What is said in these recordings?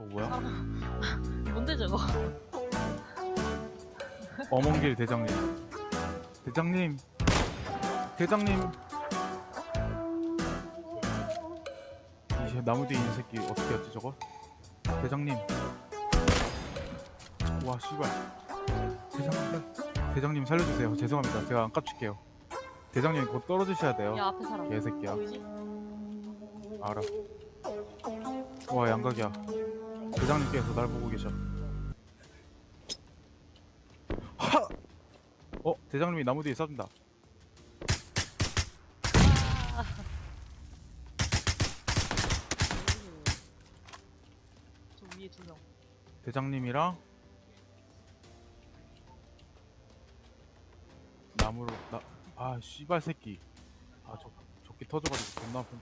저거 뭐야? 뭔데 저거? 어몽길 대장님. 대장님. 대장님. 이 나무 뒤에 있는 새끼 어떻게 했지 저거? 대장님. 와 씨발. 대장님. 대장님 살려주세요. 죄송합니다. 제가 안 깝칠게요. 대장님 곧 떨어지셔야 돼요. 야 앞에 사람. 개새끼야. 보이지? 알아. 와 양각이야. 대장님께서 날 보고 계셔. 하! 어 대장님이 나무 뒤에 쏴준다. 아. 저 위에 두 명. 대장님이랑 나무로 나 아 씨발 새끼. 아저 저기 터져가지고 존나 아픈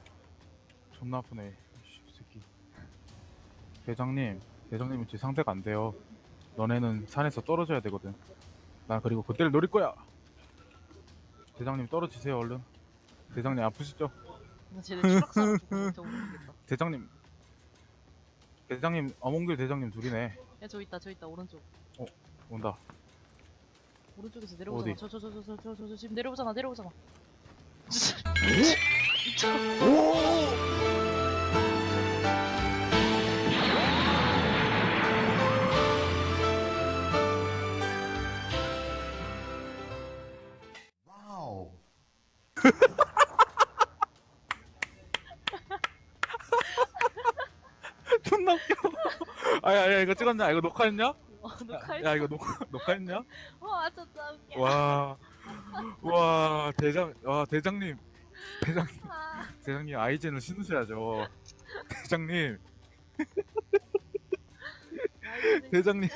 존나 아프네. 대장님 대장님은 제 상대가 안 돼요. 너네는 산에서 떨어져야 되거든. 나 그리고 그때를 노릴 거야. 대장님 떨어지세요 얼른. 대장님 아프시죠? 나 쟤네 추락사람 보고 진짜 모르겠다. 대장님 대장님 어몽길 대장님 둘이네. 야 저 있다 저 있다 오른쪽. 온다. 오른쪽에서 내려오잖아. 어디? 저 저 저 저 저 저저 지금 내려오잖아 내려오잖아. Wow. 존나 웃겨. 아야, 야, 이거 찍었냐? 이거 녹화했냐? 어, 야, 녹화했어. 야, 이거 녹화, 녹화했냐? 와 진짜 웃겨. 와, 와, 대장, 와, 대장님, 대장, 아, 대장님 아이젠을 신으셔야죠. 대장님, 대장님.